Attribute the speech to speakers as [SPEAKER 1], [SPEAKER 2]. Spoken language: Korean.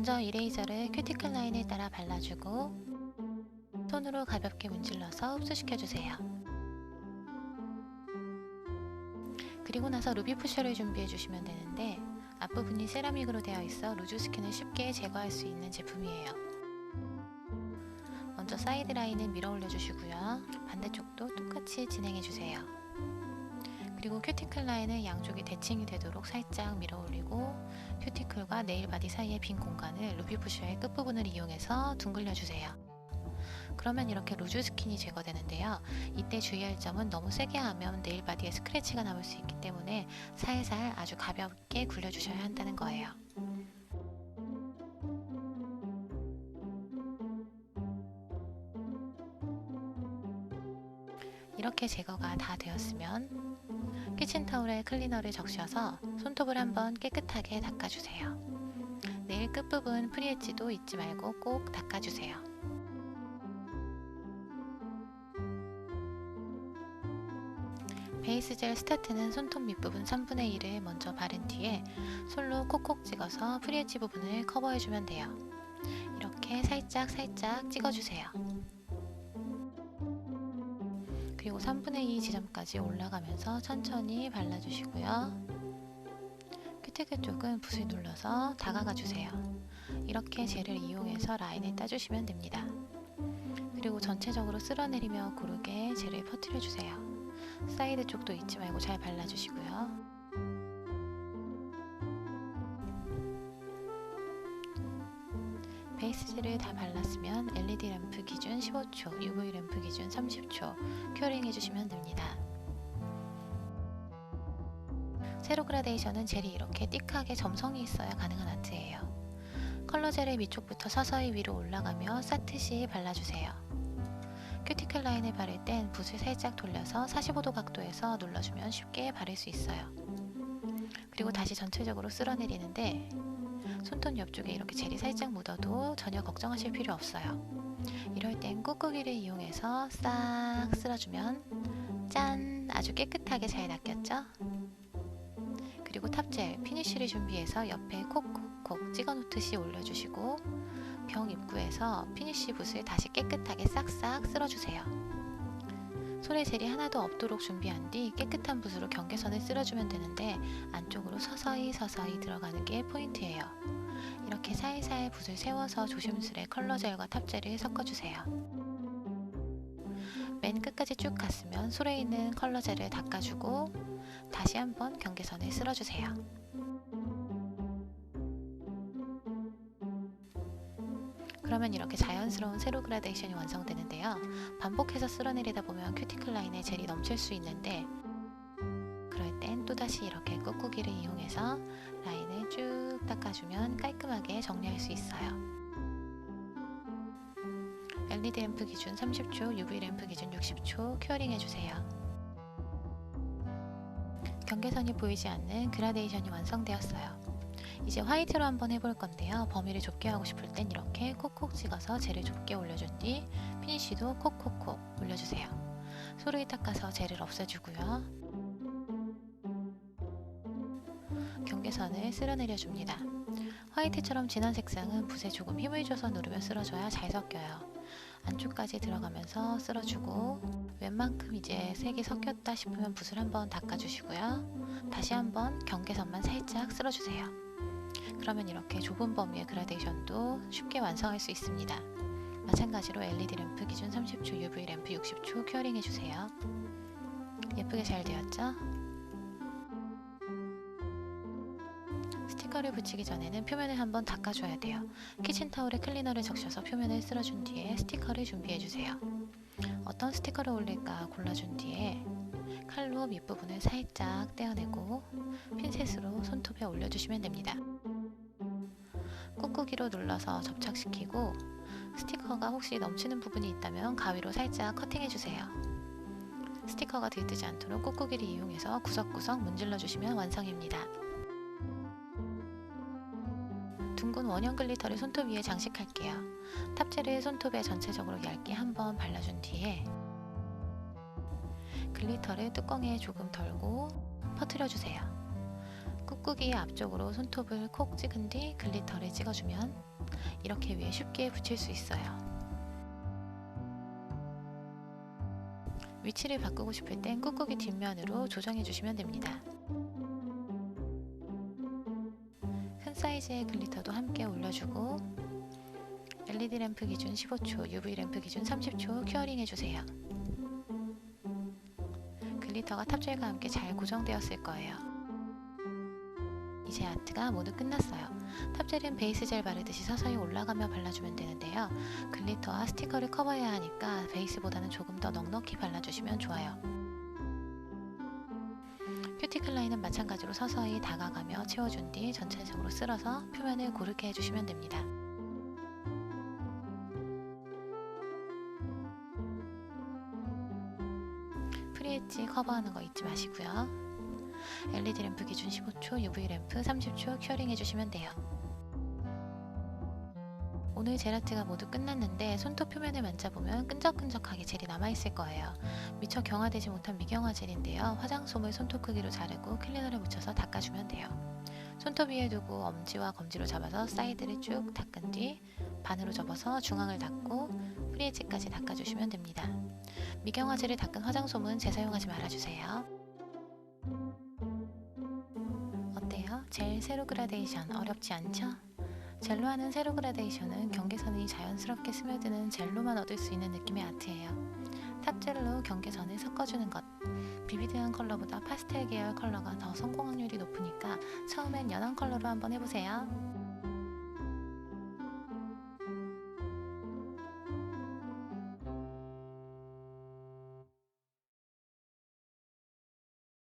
[SPEAKER 1] 먼저 이레이저를 큐티클 라인에 따라 발라주고 손으로 가볍게 문질러서 흡수시켜주세요. 그리고 나서 루비 푸셔를 준비해 주시면 되는데 앞부분이 세라믹으로 되어 있어 루즈 스킨을 쉽게 제거할 수 있는 제품이에요. 먼저 사이드 라인을 밀어 올려 주시고요. 반대쪽도 똑같이 진행해 주세요. 그리고 큐티클 라인은 양쪽이 대칭이 되도록 살짝 밀어 올리고 큐티클과 네일 바디 사이의 빈 공간을 루비 푸셔의 끝부분을 이용해서 둥글려 주세요. 그러면 이렇게 루즈 스킨이 제거되는데요. 이때 주의할 점은 너무 세게 하면 네일 바디에 스크래치가 남을 수 있기 때문에 살살 아주 가볍게 굴려주셔야 한다는 거예요. 이렇게 제거가 다 되었으면 키친타올에 클리너를 적셔서 손톱을 한번 깨끗하게 닦아주세요. 네일 끝부분 프리엣지도 잊지 말고 꼭 닦아주세요. 베이스 젤 스타트는 손톱 밑부분 3분의 1을 먼저 바른 뒤에 솔로 콕콕 찍어서 프리엣지 부분을 커버해주면 돼요. 이렇게 살짝 살짝 찍어주세요. 그리고 3분의 2 지점까지 올라가면서 천천히 발라주시고요. 큐티클 쪽은 붓을 눌러서 다가가 주세요. 이렇게 젤을 이용해서 라인을 따주시면 됩니다. 그리고 전체적으로 쓸어내리며 고르게 젤을 퍼뜨려 주세요. 사이드 쪽도 잊지 말고 잘 발라주시고요. 베이스 젤을 다 발랐으면 LED 램프 기준 15초, UV 램프 기준 30초 큐어링 해주시면 됩니다. 세로 그라데이션은 젤이 이렇게 띡하게 점성이 있어야 가능한 아트예요. 컬러 젤의 위쪽부터 서서히 위로 올라가며 쌓듯이 발라주세요. 큐티클 라인을 바를 땐 붓을 살짝 돌려서 45도 각도에서 눌러주면 쉽게 바를 수 있어요. 그리고 다시 전체적으로 쓸어내리는데 손톱 옆쪽에 이렇게 젤이 살짝 묻어도 전혀 걱정하실 필요 없어요. 이럴 땐 꾹꾹이를 이용해서 싹 쓸어주면 짠! 아주 깨끗하게 잘 낚였죠? 그리고 탑젤, 피니쉬를 준비해서 옆에 콕콕콕 찍어 놓듯이 올려주시고 병 입구에서 피니쉬 붓을 다시 깨끗하게 싹싹 쓸어주세요. 손에 젤이 하나도 없도록 준비한 뒤 깨끗한 붓으로 경계선을 쓸어주면 되는데 안쪽으로 서서히 서서히 들어가는 게 포인트예요. 이렇게 살살 붓을 세워서 조심스레 컬러 젤과 탑젤을 섞어주세요. 맨 끝까지 쭉 갔으면 솔에 있는 컬러 젤을 닦아주고 다시 한번 경계선을 쓸어주세요. 그러면 이렇게 자연스러운 세로 그라데이션이 완성되는데요. 반복해서 쓸어내리다 보면 큐티클 라인에 젤이 넘칠 수 있는데 다시 이렇게 꾹꾹이를 이용해서 라인을 쭉 닦아주면 깔끔하게 정리할 수 있어요. LED 램프 기준 30초, UV 램프 기준 60초 큐어링 해주세요. 경계선이 보이지 않는 그라데이션이 완성되었어요. 이제 화이트로 한번 해볼 건데요. 범위를 좁게 하고 싶을 땐 이렇게 콕콕 찍어서 젤을 좁게 올려준 뒤 피니쉬도 콕콕콕 올려주세요. 소를 닦아서 젤을 없애주고요. 경계선을 쓸어 내려줍니다. 화이트처럼 진한 색상은 붓에 조금 힘을 줘서 누르며 쓸어줘야 잘 섞여요. 안쪽까지 들어가면서 쓸어주고 웬만큼 이제 색이 섞였다 싶으면 붓을 한번 닦아주시고요. 다시 한번 경계선만 살짝 쓸어주세요. 그러면 이렇게 좁은 범위의 그라데이션도 쉽게 완성할 수 있습니다. 마찬가지로 LED 램프 기준 30초, UV 램프 60초 큐어링 해주세요. 예쁘게 잘 되었죠? 스티커를 붙이기 전에는 표면을 한번 닦아줘야 돼요. 키친타올에 클리너를 적셔서 표면을 쓸어준 뒤에 스티커를 준비해주세요. 어떤 스티커를 올릴까 골라준 뒤에 칼로 밑부분을 살짝 떼어내고 핀셋으로 손톱에 올려주시면 됩니다. 꾹꾹이로 눌러서 접착시키고 스티커가 혹시 넘치는 부분이 있다면 가위로 살짝 커팅해주세요. 스티커가 들뜨지 않도록 꾹꾹이를 이용해서 구석구석 문질러 주시면 완성입니다. 둥근 원형 글리터를 손톱 위에 장식할게요. 탑젤을 손톱에 전체적으로 얇게 한번 발라준 뒤에 글리터를 뚜껑에 조금 덜고 퍼뜨려 주세요. 꾹꾹이 앞쪽으로 손톱을 콕 찍은 뒤 글리터를 찍어주면 이렇게 위에 쉽게 붙일 수 있어요. 위치를 바꾸고 싶을 땐 꾹꾹이 뒷면으로 조정해 주시면 됩니다. 큰 사이즈의 글리터도 함께 올려주고 LED 램프 기준 15초, UV 램프 기준 30초 큐어링 해주세요. 글리터가 탑젤과 함께 잘 고정되었을 거예요. 이제 아트가 모두 끝났어요. 탑젤은 베이스 젤 바르듯이 서서히 올라가며 발라주면 되는데요. 글리터와 스티커를 커버해야 하니까 베이스보다는 조금 더 넉넉히 발라주시면 좋아요. 큐티클 라인은 마찬가지로 서서히 다가가며 채워준 뒤 전체적으로 쓸어서 표면을 고르게 해주시면 됩니다. 프리엣지 커버하는 거 잊지 마시고요. LED 램프 기준 15초, UV 램프 30초 큐어링 해주시면 돼요. 오늘 젤아트가 모두 끝났는데 손톱 표면을 만져보면 끈적끈적하게 젤이 남아있을 거예요. 미처 경화되지 못한 미경화 젤인데요. 화장솜을 손톱 크기로 자르고 클리너를 묻혀서 닦아주면 돼요. 손톱 위에 두고 엄지와 검지로 잡아서 사이드를 쭉 닦은 뒤 반으로 접어서 중앙을 닦고 프리엣지까지 닦아주시면 됩니다. 미경화 젤을 닦은 화장솜은 재사용하지 말아주세요. 어때요? 젤 세로 그라데이션 어렵지 않죠? 젤로 하는 세로 그라데이션은 경계선이 자연스럽게 스며드는 젤로만 얻을 수 있는 느낌의 아트예요. 탑젤로 경계선을 섞어주는 것. 비비드한 컬러보다 파스텔 계열 컬러가 더 성공 확률이 높으니까 처음엔 연한 컬러로 한번 해보세요.